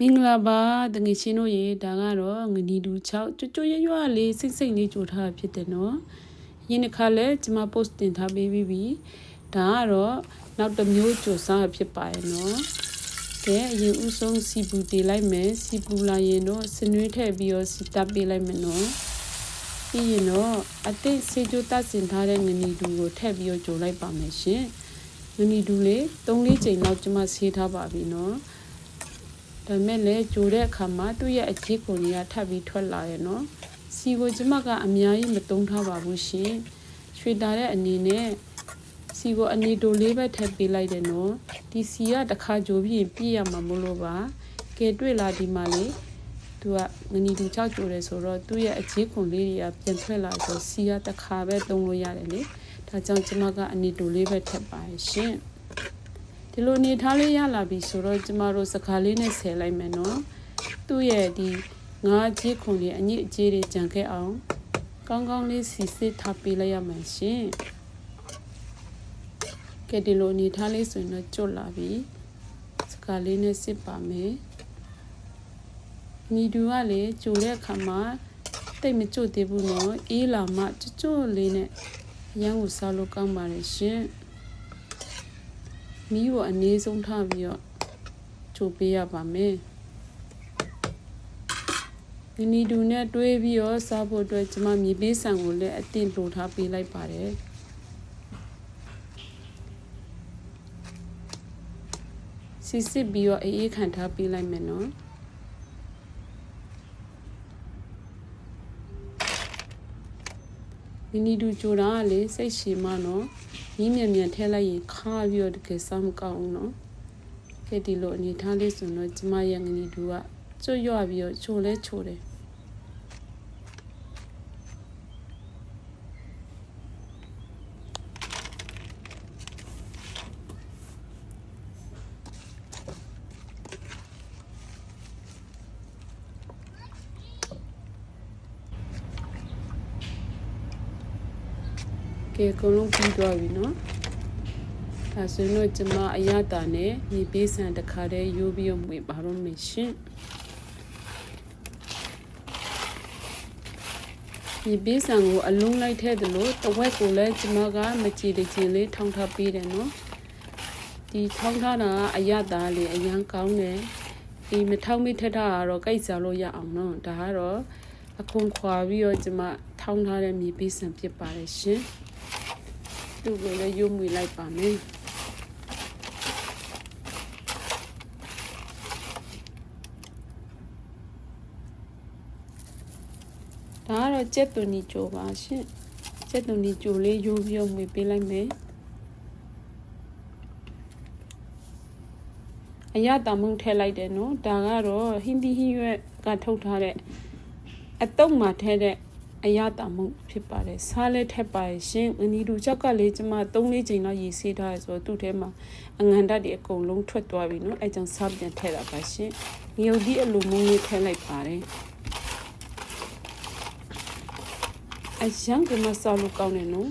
မင်္ဂလာပါတငယ်ချင်းတို့ရေဒါကတော့ငနီတူ6ကျွတ်ကျွတ်ရွရွလေးစိတ်စိတ်လေးကြိုထားတာဖြစ်တယ်နော်ရင်းတစ်ခါလဲကျွန်မ post တင်ထားပေးပြီးပြီဒါကတော့နောက်တစ်မျိုးကြိုစားဖြစ်ပါရဲ့နော်ကဲအရင်ဦးဆုံးစီပူတေးလိုက်မယ်စီပူလာရင်တော့စနွေးထည့်ပြီးတော့စီတပ်ပေးလိုက်မယ်နော်ပြီးရင်တော့အတိတ်စေကျိုးတတ်စင်ထားတဲ့ငနီတူကိုထည့်ပြီးတော့ကြိုလိုက်ပါမယ်ရှင်ငနီတူလေး3-4ချိန်လောက်ကျွန်မဆေးထားပါပြီနော် ဒါမဲ့လည်းကြိုတဲ့အခါမှာသူ့ရဲ့အကြီးကိုကြီးကထပ်ပြီးထွက်လာရဲ့နော်စီကိုကျမကအများကြီးမတုံးထားပါဘူးရှင်ရွှေတာတဲ့အနေနဲ့စီကိုအနေတိုလေးပဲထပ်ပေးလိုက်တယ်နော်ဒီစီကတစ်ခါကြိုပြီးရင်ပြည့်ရမှာမလို့ပါကဲတွေ့လာဒီမှာလေသူကငနီတူချောက်ကြိုတယ်ဆိုတော့သူ့ရဲ့အကြီးခွန်လေးတွေကပြန်ထွက်လာဆိုစီကတစ်ခါပဲတုံးလို့ရတယ်လေဒါကြောင့်ကျမကအနေတိုလေးပဲထပ်ပါရှင် ဒီလိုနေထားလေးရလာပြီဆိုတော့ကျမတို့စကားလေးနဲ့ဆယ်လိုက်မယ်နော်သူ့ရဲ့ဒီငါးကြီးခွန်လေးအညစ်အကြေးတွေကြံခဲ့အောင်ကောင်းကောင်းလေးစီစစ်ထားပေးလိုက်ရမယ်ရှင်ကဲဒီလိုနေထားလေးဆိုရင်တော့ကြွလာပြီစကားလေးနဲ့စစ်ပါမယ်ညီတူကလေကြိုတဲ့အခါမှာတိတ်မကြွသေးဘူးနော်အေးလာမှကြွကြွလေးနဲ့ရမ်းကိုစားလို့ကောင်းပါတယ်ရှင် မီးကိုအနည်းဆုံးထားပြီးတော့ကြိုပေးရပါမယ်ဒီနီဒူနဲ့တွဲပြီးတော့စားဖို့အတွက်ကျွန်မမြေပေးဆန်ကိုလည်းအတင်လိုထားပေးလိုက်ပါတယ်စီစစ်ပြီးတော့အေးအေးခံထားပေးလိုက်မယ်နော် ဒီနီဒူကြိုတာကလေစိတ်ရှည်မနော်ညီးမြန်မြန်ထဲလိုက်ရင်ခါပြီးတော့တကယ်စားမကောင်းဘူးနော်ကဲဒီလိုအနေထားလေးဆိုတော့ကျမရဲ့ငနီဒူကကျွတ်ရွပြီးတော့ချိုလဲချိုတယ် ကဲအကုန်လုံးပြီးသွားပြီနော်ဒါဆိုရင်တော့ကျမအရတာနဲ့မြေပေးဆန်တစ်ခါတည်းရိုးပြီးတော့မှွေပါတော့မယ်ရှင်မြေပေးဆန်ကိုအလုံးလိုက်ထဲသလိုတဝက်ကိုလည်းကျမကမကြည်တကျင်လေးထောင်းထားပေးတယ်နော်ဒီထောင်းထားတာကအရတာလေးအရန်ကောင်းတယ်ဒီမထောင်းမိထက်တာကတော့ကြိုက်စားလို့ရအောင်နော်ဒါကတော့အခွန်ခွာပြီးတော့ကျမထောင်းထားတဲ့မြေပေးဆန်ဖြစ်ပါတယ်ရှင် သူ့ကိုလည်းရုပ်မှွေလိုက်ပါမယ်ဒါကတော့ကြက်သွန်ကြီးကြိုပါရှင်ကြက်သွန်ကြီးကြိုလေးရိုးပြီးတော့မှွေပေးလိုက်မယ်အရတာမုံထည့်လိုက်တယ်နော်ဒါကတော့ဟင်းသီးဟင်းရွက်ကထုတ်ထားတဲ့အတုံးမှာထည့်တဲ့ အရတာမုံဖြစ်ပါတယ်စားလဲထက်ပါရှင်အနီတူချောက်ကလေးကျမ3လေးချိန်လောက်ရေဆေးထားရဆိုတော့သူ့ထဲမှာအငန်ဓာတ်တွေအကုန်လုံးထွက်သွားပြီနော်အဲကြောင့်စားပြန်ထည့်တာပါရှင်ငရုတ်ဒီအလိုမုံလေးထည့်လိုက်ပါတယ်အရန်ကမစားလို့ကောင်းတယ်နော်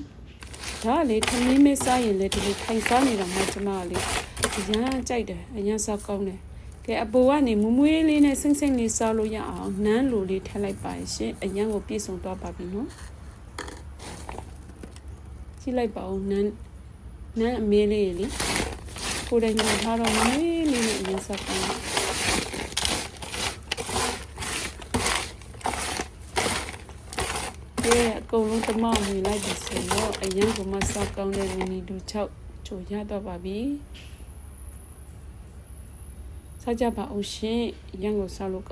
ဒါလေထမင်းမစားရင်လေဒီလိုထိုင်စားနေတာမှကျမကလေအရန်ကြိုက်တယ်အရန်စားကောင်းတယ် ကဲအပေါ်ကနေမွမွေးလေးနဲ့ဆင်းဆင်းလေးစားလို့ရအောင်နန်းလိုလေးထည့်လိုက်ပါရှင်အရန်ကိုပြည့်စုံသွားပါပြီနော်ကြည့်လိုက်ပါဦးနန်းနန်းအမေးလေးလေကိုယ်တိုင်ညထားတော့မွေးလေးနဲ့အရန်စားကောင်းတယ်ကဲအကုန်လုံးတမောက်မြင်လိုက်ပြီဆိုတော့အရန်ကမစားကောင်းတဲ့မီနီဒူ6ချိုရတော့ပါပြီ စားကြပါအောင်ရှင်ရန်ကိုစားလို့ကောင်း